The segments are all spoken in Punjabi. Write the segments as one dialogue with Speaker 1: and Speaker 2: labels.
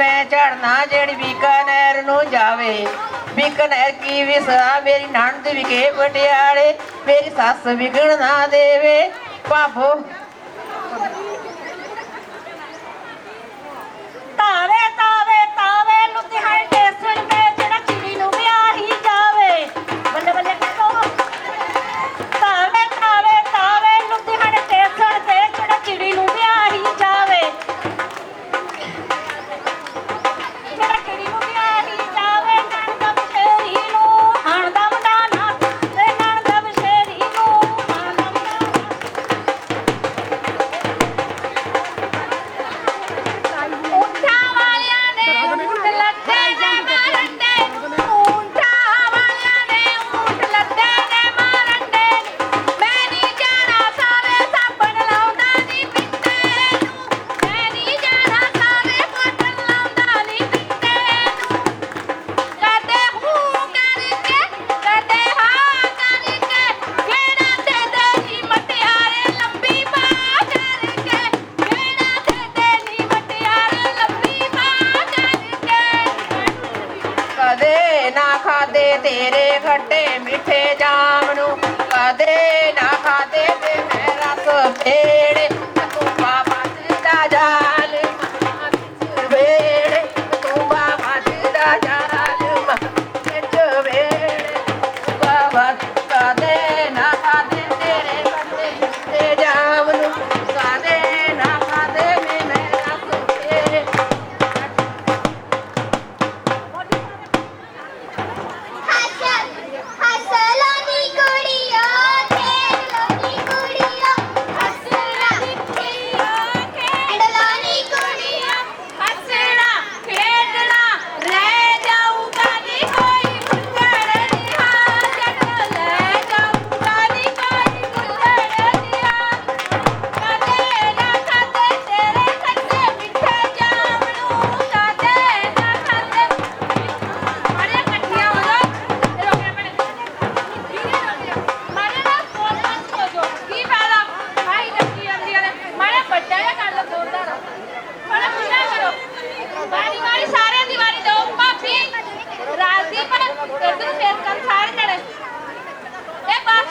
Speaker 1: ਮੈਂ ਚੜਨਾ ਜਿਹੜੀ ਬੀਕਾਨੇਰ ਨੂੰ ਜਾਵੇ। ਬੀਕਾਨੇਰ ਕੀ ਵਿਸਾ ਮੇਰੀ ਨਣਦ ਵਿਕੇ ਪਟਿਆਲੇ, ਮੇਰੀ ਸੱਸ ਵਿਗਣ ਨਾ ਦੇਵੇ। ਭਾਬੋ।
Speaker 2: ਤਾਵੇ ਤਾਵੇ ਤਾਵੇ, ਲੁਧਿਆਣੇ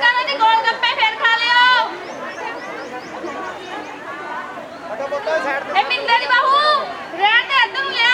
Speaker 2: ਦੁਕਾਨਾਂ ਦੇ ਗੋਲ ਗੱਪੇ ਫੇਰ ਖਾ ਲਿਓ। ਇਹ ਮਿੰਦਰ ਬਾਹੂ ਰਹਿਣ ਦੇ ਇੱਧਰ ਨੂੰ ਲਿਆ।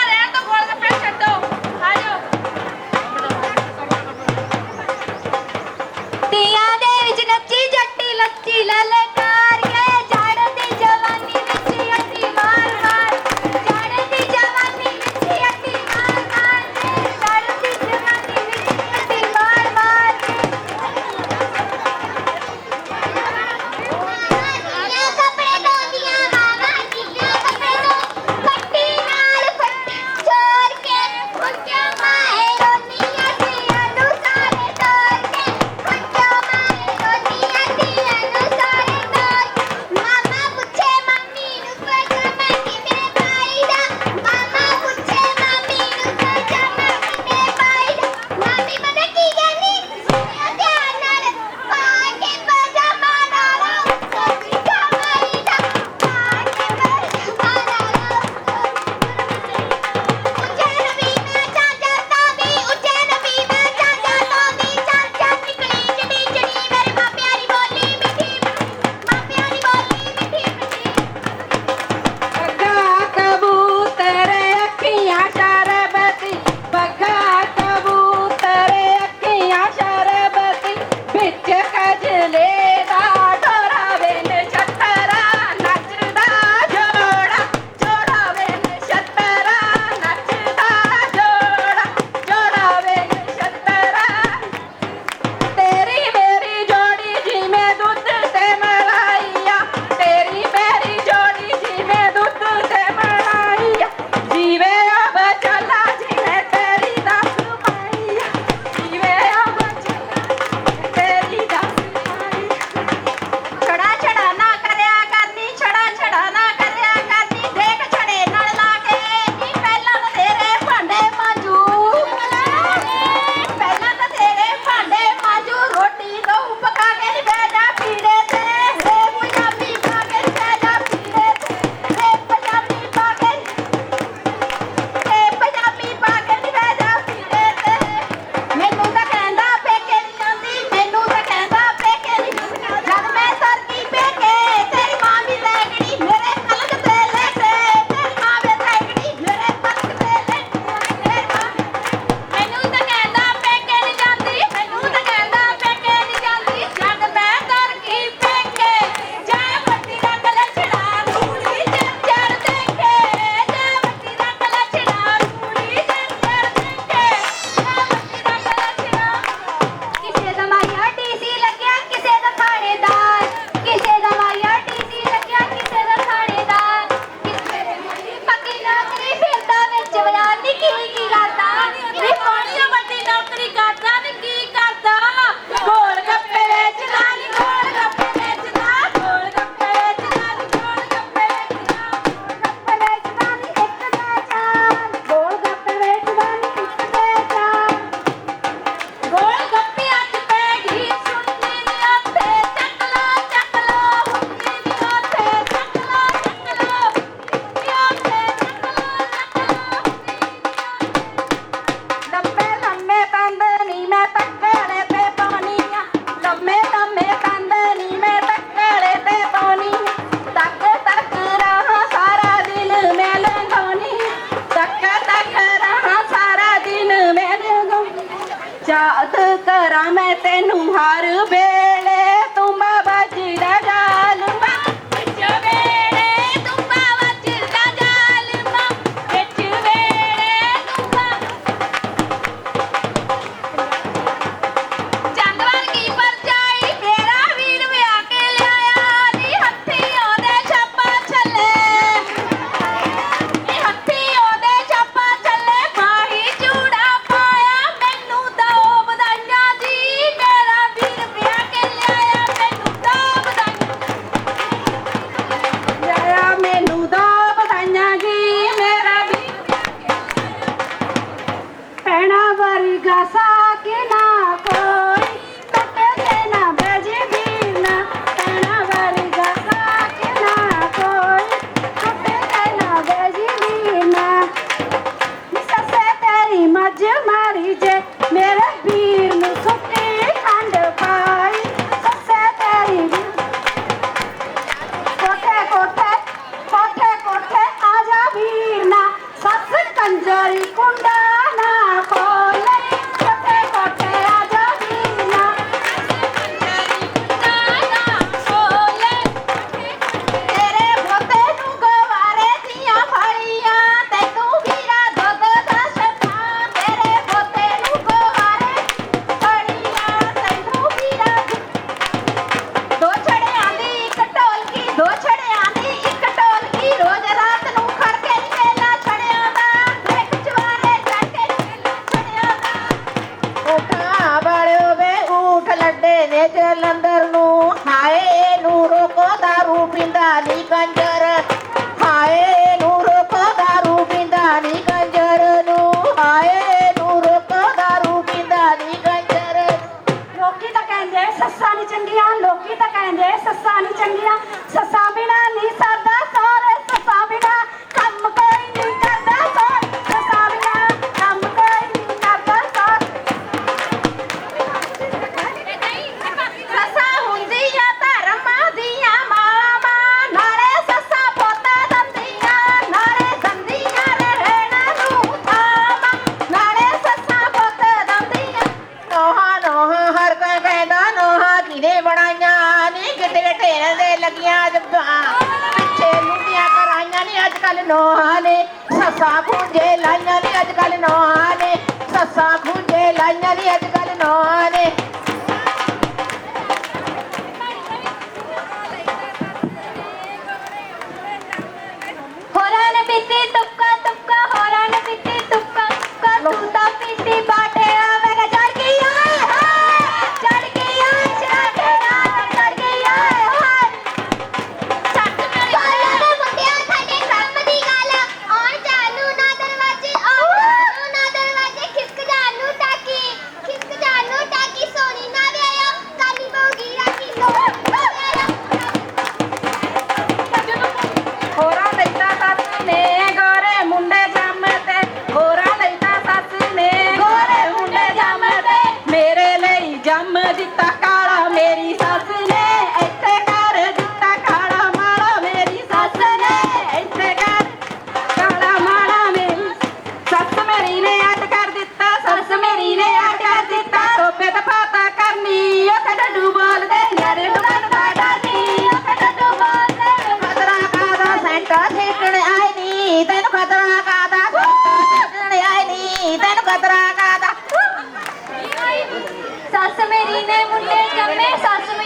Speaker 2: Neyse Asım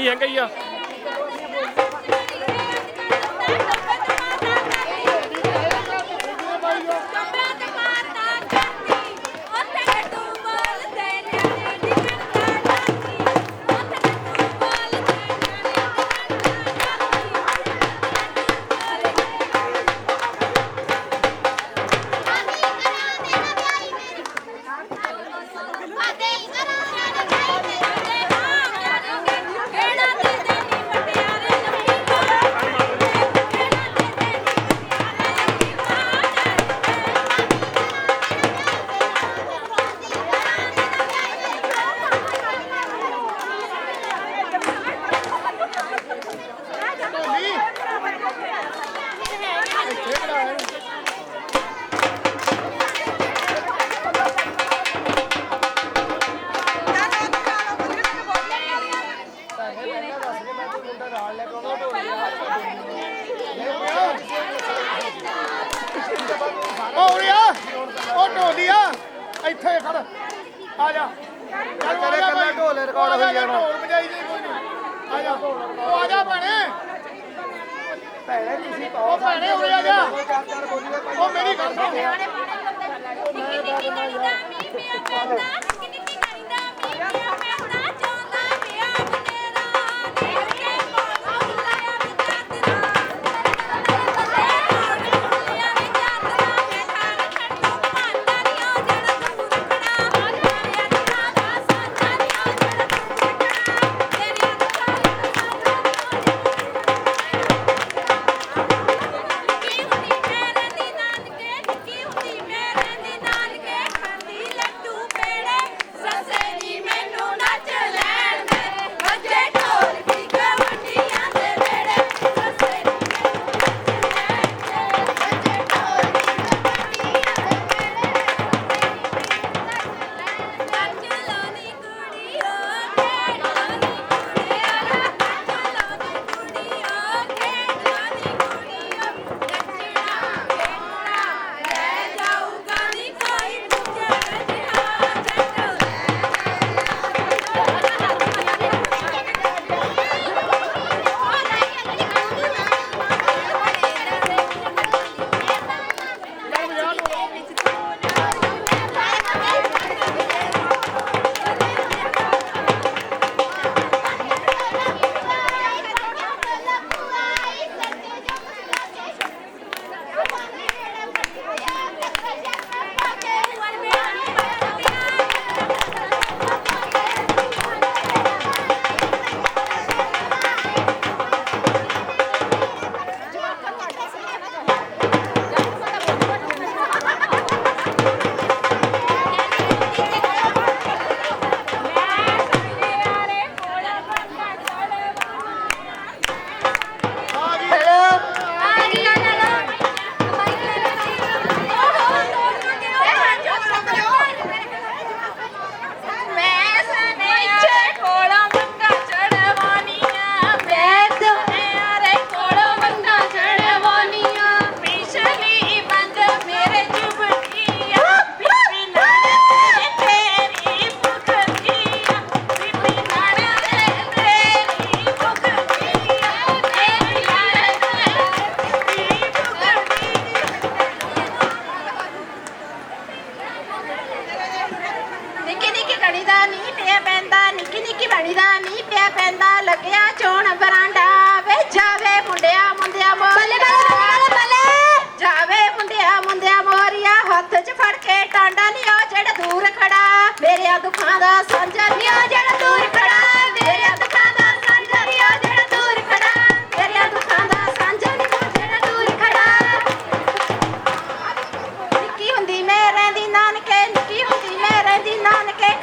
Speaker 2: நீ எங்கய்யா?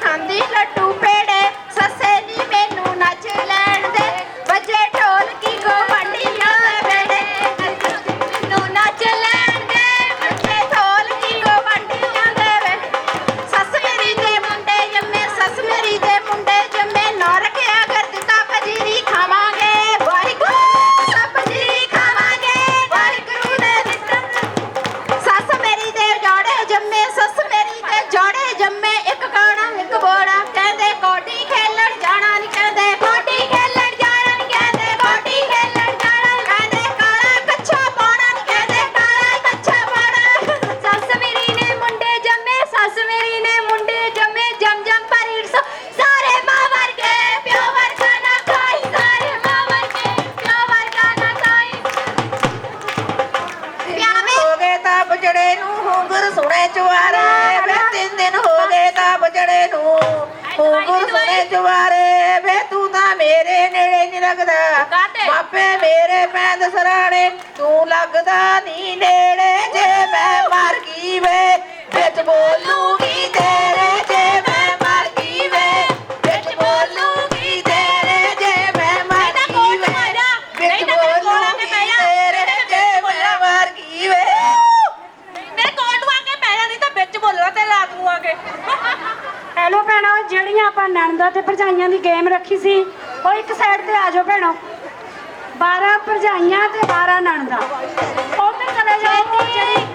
Speaker 2: ਖਾਂਦੀ ਲੱਡੂ ਦੂਰ
Speaker 1: ਸੜੇ ਜਵਾਰੇ ਵੇ ਤੂੰ ਤਾਂ ਮੇਰੇ ਨੇੜੇ ਨਹੀਂ ਲੱਗਦਾ। ਬਾਪੇ ਮੇਰੇ ਪੈਂਦ ਸਰਾਣੇ ਤੂੰ ਲੱਗਦਾ ਨਹੀਂ ਨੇੜੇ। ਜੇ ਮੈਂ ਮਰ ਗਈ ਵੇ ਵਿੱਚ ਬੋਲੂਗੀ ਤੇਰੇ ਜੇ
Speaker 3: ਜਿਹੜੀਆਂ ਆਪਾਂ ਨਣਦਾ ਤੇ ਭਰਜਾਈਆਂ ਦੀ ਗੇਮ ਰੱਖੀ ਸੀ, ਉਹ ਇੱਕ ਸਾਈਡ ਤੇ ਆ ਜਾਓ ਭੈਣੋ। 12 ਭਰਜਾਈਆਂ ਤੇ 12 ਨਣਦਾ। ਉਹ ਤੇ ਚਲੇ ਜਾਓ ਜਿਹੜੀ